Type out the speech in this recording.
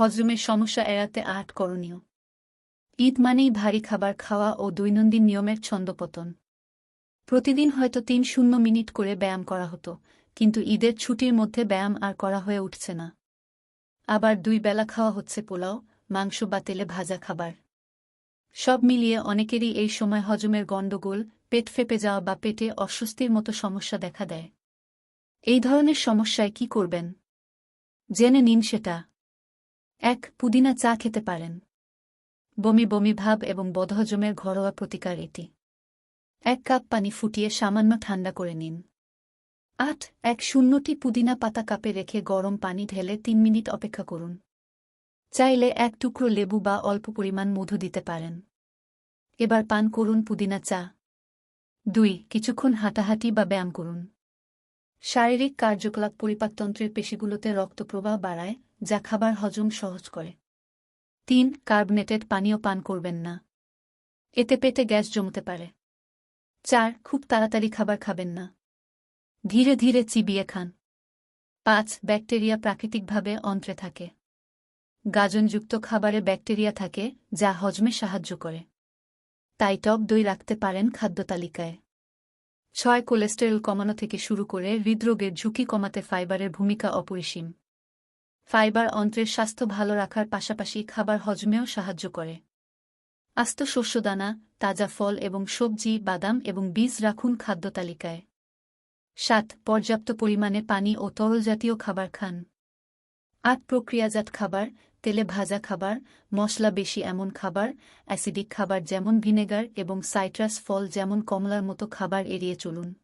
হজমের সমস্যা এড়াতে আট করণীয়। ঈদ মানেই ভারী খাবার খাওয়া ও দৈনন্দিন নিয়মের ছন্দপতন। প্রতিদিন হয়তো তিন শূন্য মিনিট করে ব্যায়াম করা হতো, কিন্তু ঈদের ছুটির মধ্যে ব্যায়াম আর করা হয়ে উঠছে না। আবার দুই বেলা খাওয়া হচ্ছে পোলাও, মাংস বা তেলে ভাজা খাবার। সব মিলিয়ে অনেকেরই এই সময় হজমের গণ্ডগোল, পেট ফেপে যাওয়া বা পেটে অস্বস্তির মতো সমস্যা দেখা দেয়। এই ধরনের সমস্যায় কি করবেন? জেনে নিন সেটা। এক পুদিনা চা খেতে পারেন। বমি বমি ভাব এবং বদহজমের ঘরোয়া প্রতিকার এটি। এক কাপ পানি ফুটিয়ে সামান্য ঠান্ডা করে নিন। আট, এক শূন্যটি পুদিনা পাতা কাপে রেখে গরম পানি ঢেলে তিন মিনিট অপেক্ষা করুন। চাইলে এক টুকরো লেবু বা অল্প পরিমাণ মধু দিতে পারেন। এবার পান করুন পুদিনা চা। দুই, কিছুক্ষণ হাঁটাহাঁটি বা ব্যায়াম করুন। শারীরিক কার্যকলাপ পরিপাকতন্ত্রের পেশিগুলোতে রক্তপ্রবাহ বাড়ায়, যা খাবার হজম সহজ করে। তিন, কার্বনেটেড পানীয় পান করবেন না। এতে পেটে গ্যাস জমতে পারে। চার, খুব তাড়াতাড়ি খাবার খাবেন না। ধীরে ধীরে চিবিয়ে খান। পাঁচ, ব্যাকটেরিয়া প্রাকৃতিকভাবে অন্ত্রে থাকে। গাজনযুক্ত খাবারে ব্যাকটেরিয়া থাকে, যা হজমে সাহায্য করে। তাই টক দই রাখতে পারেন খাদ্য তালিকায়। ছয় কোলেস্টেরল কমানো থেকে শুরু করে হৃদরোগের ঝুঁকি কমাতে ফাইবারের ভূমিকা অপরিসীম। ফাইবার অন্ত্রের স্বাস্থ্য ভালো রাখার পাশাপাশি খাবার হজমেও সাহায্য করে। আস্ত শস্যদানা, তাজা ফল এবং সবজি, বাদাম এবং বীজ রাখুন খাদ্য তালিকায়। সাত, পর্যাপ্ত পরিমাণে পানি ও তরল জাতীয় খাবার খান। আট, প্রক্রিয়াজাত খাবার তেলে ভাজা খাবার, মশলা বেশি এমন খাবার, অ্যাসিডিক খাবার যেমন ভিনেগার এবং সাইট্রাস ফল যেমন কমলার মতো খাবার এড়িয়ে চলুন।